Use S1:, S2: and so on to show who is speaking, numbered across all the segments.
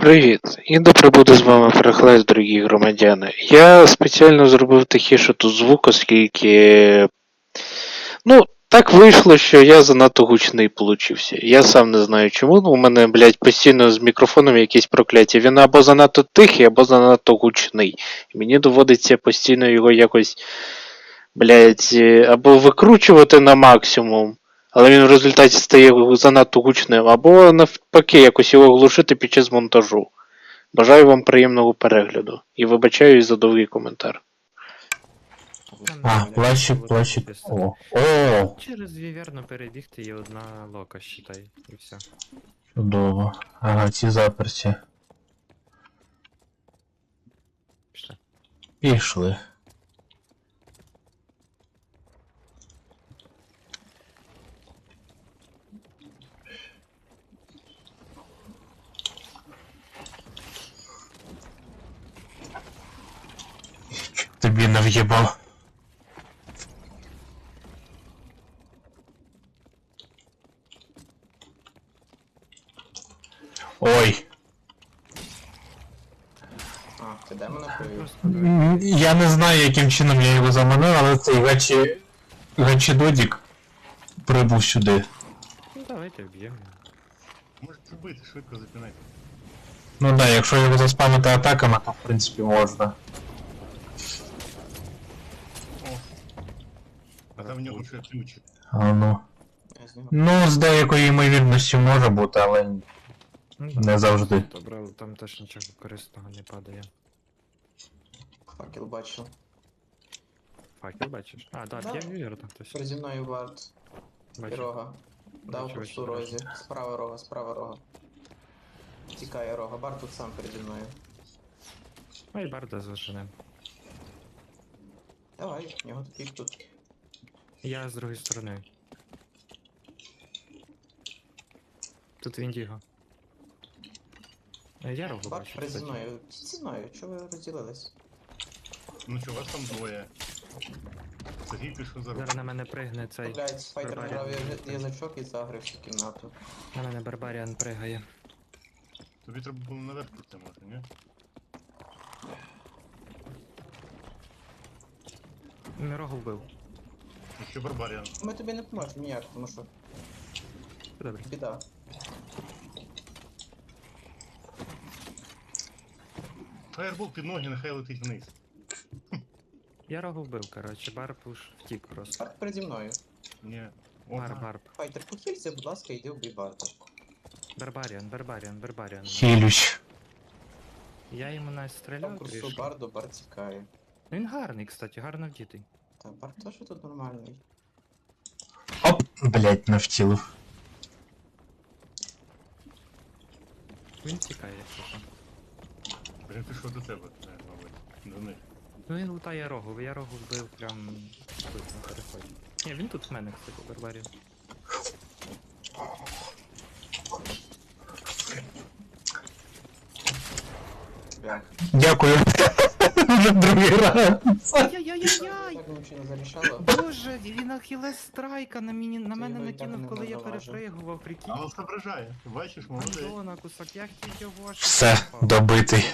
S1: Привіт, і добре буде з вами перехлест, дорогі громадяни. Я спеціально зробив тихіше тут звук, оскільки. Ну, так вийшло, що я занадто гучний получився. Я сам не знаю чому. ну, У мене, блядь, постійно з мікрофоном якісь прокляття. Він або занадто тихий, або занадто гучний. І мені доводиться постійно його якось, блядь, е, або викручувати на максимум. Але він в результаті стає занадто гучним, або навпаки, якось його глушити під час монтажу. Бажаю вам приємного перегляду і вибачаюсь за довгий коментар.
S2: А, плащик, плащик. О. О,
S3: Через віверну перебігти є одна лока, считай, і все.
S2: чудово. Ага, ці заперті.
S3: Пішли.
S2: Пішли. Тобі нав'єбав. Ой.
S4: А, ти демона привів?
S3: Просто
S2: Я не знаю, яким чином я його заманив, але цей гачі... гачідодік прибув сюди.
S3: ну давайте вб'ємо.
S5: Можете вбити, швидко запинайте.
S2: Ну да, якщо його заспамити атаками, то в принципі можна.
S5: А там в нього ще ключ.
S2: А ну. Ну, з деякою ймовірністю може бути, але
S3: Ну,
S2: не завжди.
S3: Добре, але там теж нічого корисного не падає.
S4: Факел бачу.
S3: Факел бачиш? А, да,
S4: Да.
S3: є віверна хтось.
S4: Переді мною варт. І
S3: Бачу.
S4: рога. Дав
S3: Бачу, бачу,
S4: всю розі. Справа рога, справа рога. Тікає рога. Бар тут сам переді мною.
S3: Ой, барда зажене.
S4: Давай, в нього тут тут.
S3: Я з другої сторони. Тут Віндіго. Е, Я рогу
S4: Бар
S3: бачу.
S4: переді
S3: кстати.
S4: мною. Зі мною, чого ви розділились?
S5: Ну що, вас там двоє. Сергій пішов за руку.
S3: Зараз на мене пригне цей.
S4: Блять, файтер
S3: Барбаріан.
S4: набрав я- язичок і загрив всю кімнату.
S3: На мене Барбаріан пригає.
S5: Тобі треба було наверх піти, може, ні?
S3: Він рогу вбив.
S5: Ще барбаріан.
S4: Ми тобі не поможемо ніяк, тому що
S3: Добре.
S4: біда.
S5: Фаєрбол під ноги, нехай летить вниз.
S3: Я рогу вбив, коротше, бар пуш втік просто.
S4: Бар переді мною.
S5: Ні. О,
S3: Бар, барб.
S4: Файтер, похилься, будь ласка, йди вбий барта.
S3: Барбаріан, Барбаріан, Барбаріан.
S2: Хілюсь.
S3: Я йому
S4: Там
S3: настріляв
S4: курсу
S3: трішки.
S4: барду, бар тікає.
S3: Ну, Він гарний, кстати, гарно вдітий.
S4: Та бар теж тут нормальний.
S2: Оп, блять, навтілив.
S3: Він тікає, якщо що.
S5: Він пішов до тебе, е, мабуть. До них.
S3: Ну він лутає рогу, я рогу вбив прям тут на переході. Ні, він тут в мене, кстати, Барбаріан.
S4: Бях.
S2: Дякую. Вже другий раз.
S3: Ай-яй-яй-яй!
S4: Нічого не зарішало.
S3: Боже, він ахілес страйка на, мені, на мене
S4: його і так
S3: накинув,
S4: не
S3: коли я
S4: заважив.
S3: перепригував, прикинь.
S5: А він соображає. Бачиш, молодий.
S3: Антона, кусок, я хотів його ж.
S2: Все, добитий.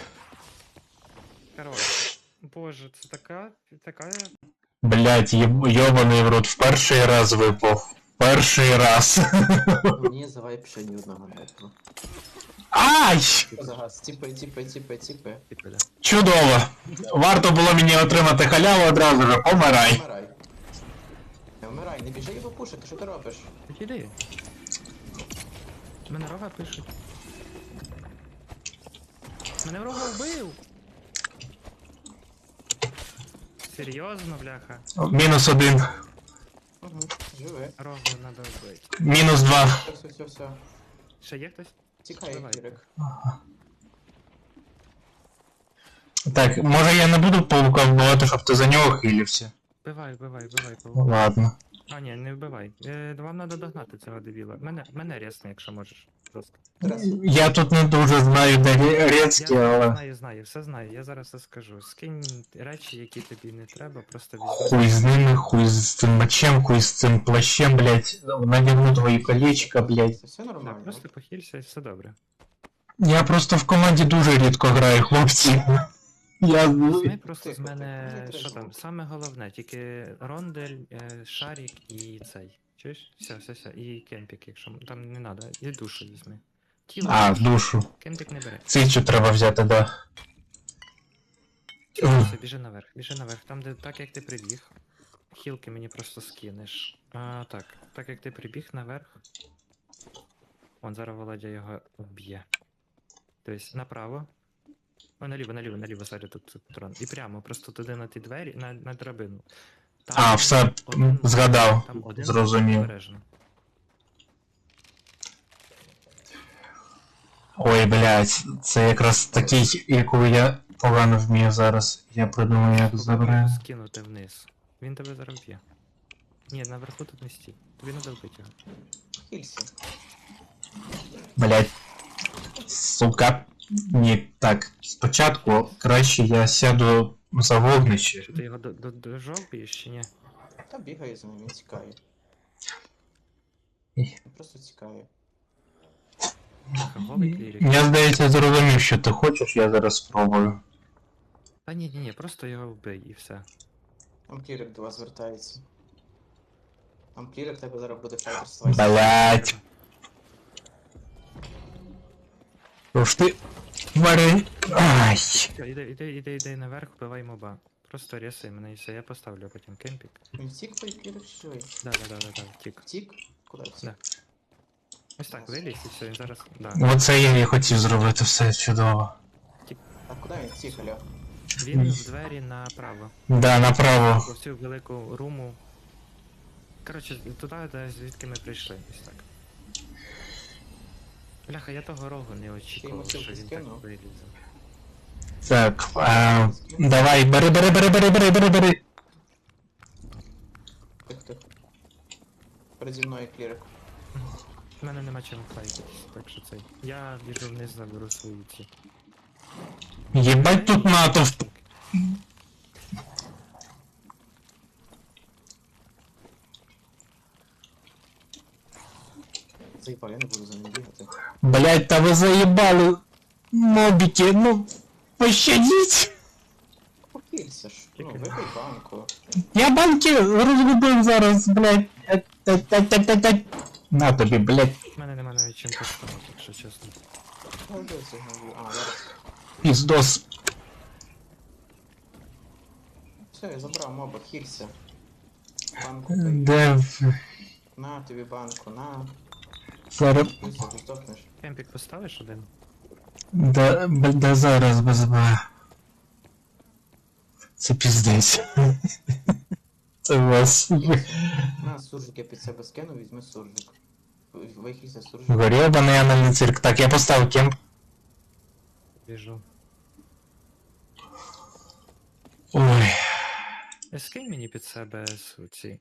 S3: Коротше, боже, це така, така...
S2: Блять, йобаний в рот в перший раз випав. Перший раз.
S4: Мені завайп ще ні одного не було.
S2: Ай!
S4: Загаз, тіпи, тіпи, тіпи, тіпи.
S2: Чудово. Варто було мені отримати халяву одразу же, помирай.
S4: Вмирай. Не вмирай, не біжи його пушити, що ти робиш?
S3: Іди. Мене рога пишуть. Мене рога вбив! Серйозно, бляха?
S2: Мінус один.
S4: Угу, живи.
S3: Надо вбити.
S2: Мінус два.
S4: Все, все, все, все.
S3: Ще є хтось?
S4: Тікай,
S3: Давай.
S4: Кірик.
S2: Так, може я не буду паука вбивати, щоб ти за нього хилився.
S3: Вбивай, вбивай, вбивай, павук.
S2: Ладно.
S3: А, ні, не вбивай. Е, вам треба догнати цього дебіла. Мене, мене рясни, якщо можеш. Просто.
S2: Я тут не дуже знаю, де Рецькі,
S3: Я
S2: але.
S3: знаю, знаю, все знаю, я зараз все скажу. Скинь речі, які тобі не треба, просто візьми.
S2: Хуй з ними, хуй з цим мечем, хуй з цим плащем, блять. Надягну твої колечка, блять.
S4: Це все
S3: Так,
S4: нормально.
S3: просто похилься і все добре.
S2: Я просто в команді дуже рідко граю, хлопці. Я.
S3: Візьми просто з мене. Що там? Саме головне, тільки рондель, е, шарик і цей. Чуєш? Все, все, все. І кемпік, якщо там не треба. І душу візьми. Тіло.
S2: А,
S3: душу. Кемпік не бери.
S2: Цичу треба взяти, да.
S3: Все, біжи наверх, біжи наверх. Там, де так як ти прибіг. Хілки мені просто скинеш. А, так, так як ти прибіг наверх. Вон зараз Володя його вб'є. Тобто направо. О, наліво, наліво, наліво, сорі, тут, тут трон. І прямо, просто туди на ті двері, на, на драбину. Там
S2: А, все,
S3: один-
S2: згадав.
S3: Там один
S2: Зрозумів.
S3: обережно.
S2: Ой, блядь, це якраз такий, яку я погано вмію зараз. Я придумаю, як
S3: Попробуй його скинути вниз. Він тебе зараз. Ні, наверху тут не стій. Тобі не вбити його.
S4: Хілься.
S2: Блядь. Сука. Ні, так, спочатку краще я сяду за вогнище.
S3: Чи ти його до, до, дожов б'єш чи ні?
S4: Та бігає за ним, він тікає.
S2: Ій.
S4: Він просто тікає.
S3: Голий клірік.
S2: Я, здається, зрозумів, що ти хочеш, я зараз спробую.
S3: Та ні, ні, ні, просто його вбий і все.
S4: Там клірик до вас звертається. Там клірик тебе зараз буде файтерствувати.
S2: Блядь. Уж ти. Вари. Ай.
S3: Все, Іди, іди, іди, іди наверх, вбивай моба. Просто рісай мене і все, я поставлю потім кемпік.
S4: Втік той клірик?
S3: Да, да, да, да, да, втік.
S4: Втік? Куди втік?
S3: Да. Ось так, вилізь і все, він зараз. Да.
S2: Оце я і хотів зробити все чудово.
S4: А куди він втік, Альо?
S3: Він в двері направо.
S2: Да, направо.
S3: По всю велику руму. Коротше, туди, де звідки ми прийшли, ось так. Бляха, я того рогу не очікував, що він так вилізе.
S2: Так, а, давай, бери, бери, бери, бери, бери, бери, бери.
S4: Тих, тих. Переді мною клірик.
S3: У мене нема чим файтитись, так що цей. Я біжу вниз, заберу свої ці.
S2: Єбать тут натовп.
S4: Заїбав, я не буду за ним бігати.
S2: Блять, та ви заїбали. Мобіки, ну. Пощадіть.
S4: Покілься ж. Ну, випий банку.
S2: Я банки розгубив зараз, блять. На тобі, блять,
S3: У мене нема навіть чим поставити, якщо чесно.
S4: Сигналю. А, зараз.
S2: піздос.
S4: Все, я забрав моба, хілься. Банку пий.
S2: Де в-
S4: На тобі банку, на. Плюся, ти здохнеш.
S3: Кемпік поставиш один?
S2: Б- де зараз без Б. Це піздець. Це вас.
S4: На, суржик я під себе скину, візьми суржик. Вихилься суржик.
S2: Горєбаний анальний цирк. Так, я поставив кемп.
S3: Біжу.
S2: Ой.
S3: Е, Скинь мені під себе з ці